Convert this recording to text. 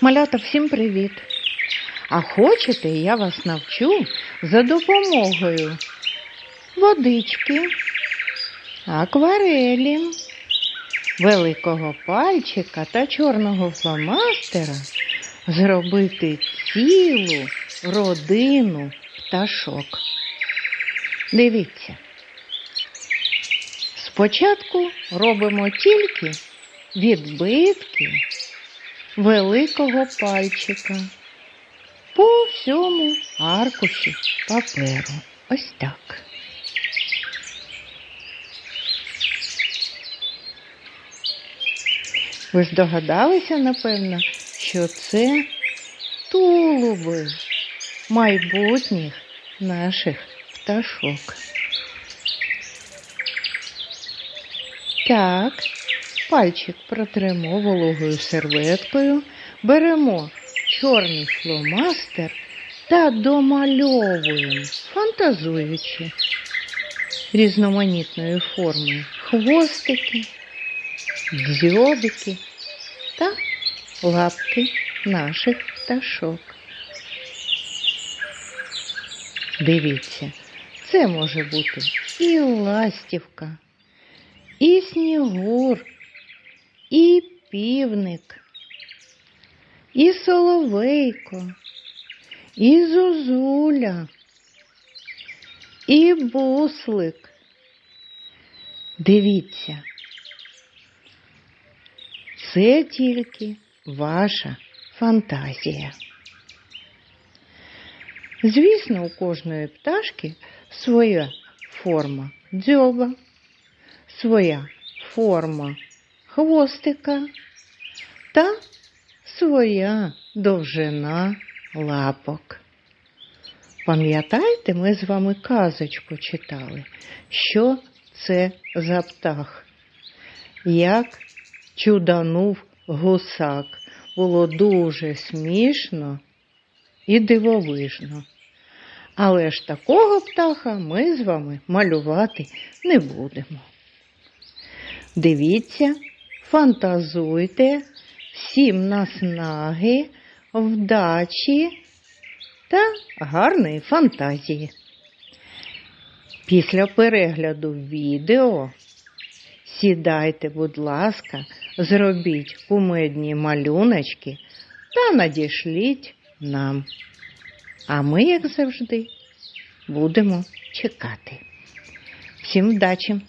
Малята, всім привіт! А хочете, я вас навчу за допомогою водички, акварелі, великого пальчика та чорного фломастера зробити цілу родину пташок. Дивіться. Спочатку робимо тільки відбитки великого пальчика по всьому аркуші паперу. Ось так. Ви здогадалися, напевно, що це тулуби майбутніх наших пташок. Так, пальчик протремо вологою серветкою, беремо чорний фломастер та домальовуємо, фантазуючи різноманітною формою хвостики, дзьобики та лапки наших пташок. Дивіться, це може бути і ластівка, і снігур, і півник, і соловейко, і зозуля, і буслик. Дивіться, це тільки ваша фантазія. Звісно, у кожної пташки своя форма дзьоба, своя форма хвостика та своя довжина лапок. Пам'ятаєте, ми з вами казочку читали, що це за птах? Як чуданув гусак. Було дуже смішно і дивовижно. Але ж такого птаха ми з вами малювати не будемо. Дивіться, фантазуйте, всім наснаги, вдачі та гарної фантазії. Після перегляду відео сідайте, будь ласка, зробіть кумедні малюночки та надішліть нам. А ми, як завжди, будемо чекати. Всім вдачі!